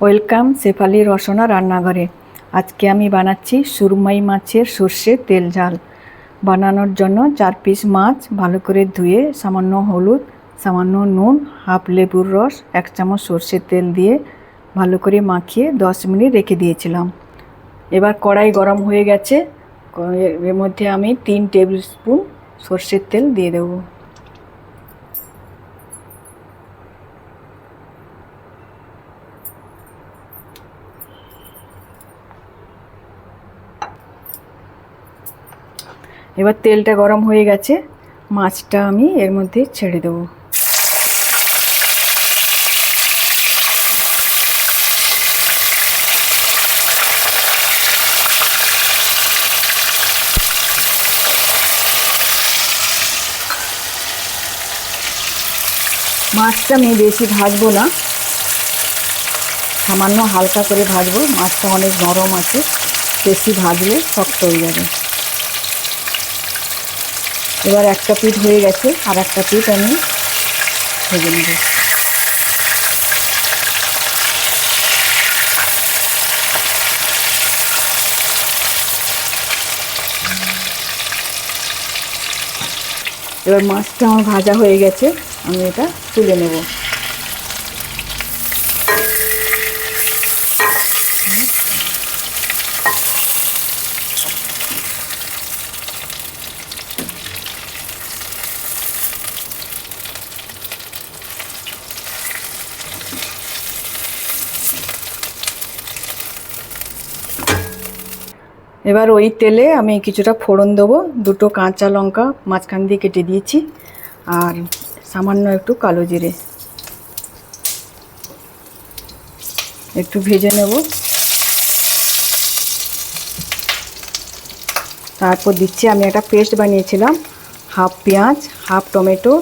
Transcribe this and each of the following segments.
Welcome Shefali রসনা রান্নাঘরে। আজকে আমি বানাচ্ছি সুরমাই মাছের সর্ষে তেল ঝাল। বানানোর জন্য চার পিস মাছ ভালো করে ধুয়ে সামান্য হলুদ, সামান্য নুন, হাফ লেবুর রস, এক চামচ সর্ষের তেল দিয়ে ভালো করে মাখিয়ে দশ মিনিট রেখে দিয়েছিলাম। এবার কড়াই গরম হয়ে গেছে। এর মধ্যে আমি তিন টেবিল স্পুন সর্ষের তেল দিয়ে দেবো। এবার তেলটা গরম হয়ে গেছে, মাছটা আমি এর মধ্যে ছেড়ে দেবো। মাছটা আমি বেশি ভাজবো না, সামান্য হালকা করে ভাজবো, মাছটা অনেক নরম আছে, বেশি ভাজলে শক্ত হয়ে যাবে। এবার একটা পিঠ হয়ে গেছে, আর একটা পিঠ আমি ভেজে নেব। এবার মাছটা আমার ভাজা হয়ে গেছে, আমি এটা তুলে নেব। এবার ওই তেলে আমি কিছুটা ফোড়ন দেবো, দুটো কাঁচা লঙ্কা মাঝখান দিয়ে কেটে দিয়েছি, আর সামান্য একটু কালো জিরে। একটু ভেজে নেব। তারপর দিচ্ছি, আমি একটা পেস্ট বানিয়েছিলাম, হাফ পেঁয়াজ, হাফ টমেটো,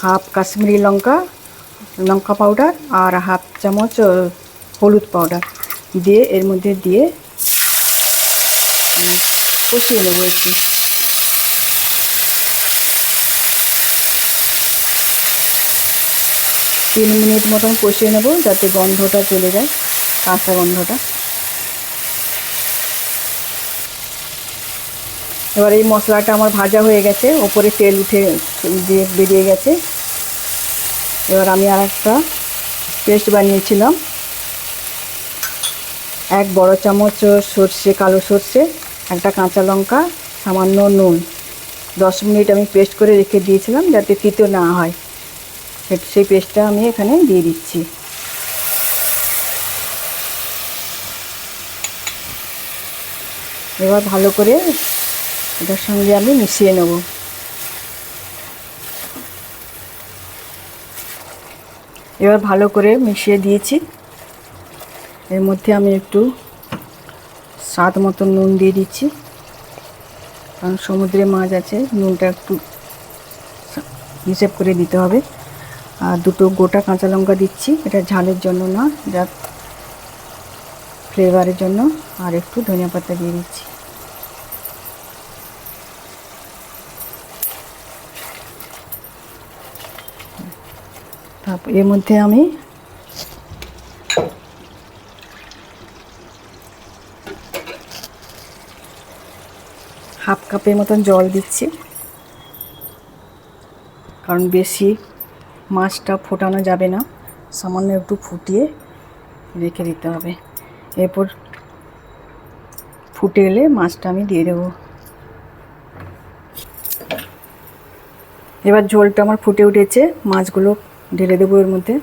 হাফ কাশ্মীরি লঙ্কা লঙ্কা পাউডার আর হাফ চামচ হলুদ পাউডার দিয়ে এর মধ্যে দিয়ে কষিয়ে নেব একটু তিন মিনিট মতন কষিয়ে নেব যাতে গন্ধটা চলে যায়, কাঁচা গন্ধটা। এবার এই মশলাটা আমার ভাজা হয়ে গেছে, ওপরে তেল উঠে দিয়ে বেরিয়ে গেছে। এবার আমি আর একটা পেস্ট বানিয়েছিলাম। এক বড় চামচ সর্ষে, কালো সর্ষে। একটা কাঁচা লঙ্কা, সামান্য নুন। দশ মিনিট আমি পেস্ট করে রেখে দিয়েছিলাম যাতে তিতো না হয়। সেই পেস্টটা আমি এখানে দিয়ে দিচ্ছি। এবার ভালো করে এটার সঙ্গে আমি মিশিয়ে নেব। এবার ভালো করে মিশিয়ে দিয়েছি। এর মধ্যে আমি একটু স্বাদ মতো নুন দিয়ে দিচ্ছি। কারণ সমুদ্রে মাছ আছে, নুনটা একটু হিসেব করে দিতে হবে। আর দুটো গোটা কাঁচা লঙ্কা দিচ্ছি, এটা ঝালের জন্য না, যা ফ্লেভারের জন্য। আর একটু ধনিয়া পাতা দিয়ে দিচ্ছি। তারপর এর মধ্যে আমি হাফ কাপের মতন জল দিচ্ছি। কারণ বেশি মাছটা ফোটানো যাবে না, সামান্য একটু ফুটিয়ে রেখে দিতে হবে। এরপর ফুটে এলে মাছটা আমি দিয়ে দেবো। এবার ঝোলটা আমার ফুটে উঠেছে, মাছগুলো ঢেলে দেবো এর মধ্যে।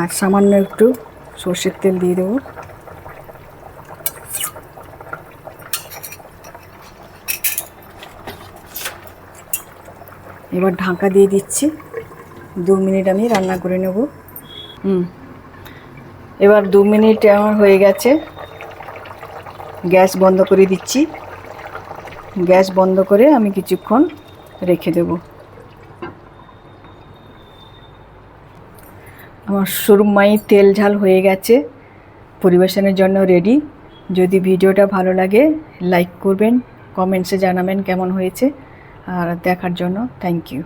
আর সামান্য একটু সর্ষের তেল দিয়ে দেবো। এবার ঢাকা দিয়ে দিচ্ছি। দু মিনিট আমি রান্না করে নেব। হুম। এবার দু মিনিট আমার হয়ে গেছে। গ্যাস বন্ধ করে দিচ্ছি। গ্যাস বন্ধ করে আমি কিছুক্ষণ রেখে দেব। আমার সুরমাই তেল ঝাল হয়ে গেছে। পরিবেশনের জন্য রেডি যদি ভিডিওটা ভালো লাগে লাইক করবেন কমেন্টসে জানাবেন কেমন হয়েছে। আর দেখার জন্য থ্যাংক ইউ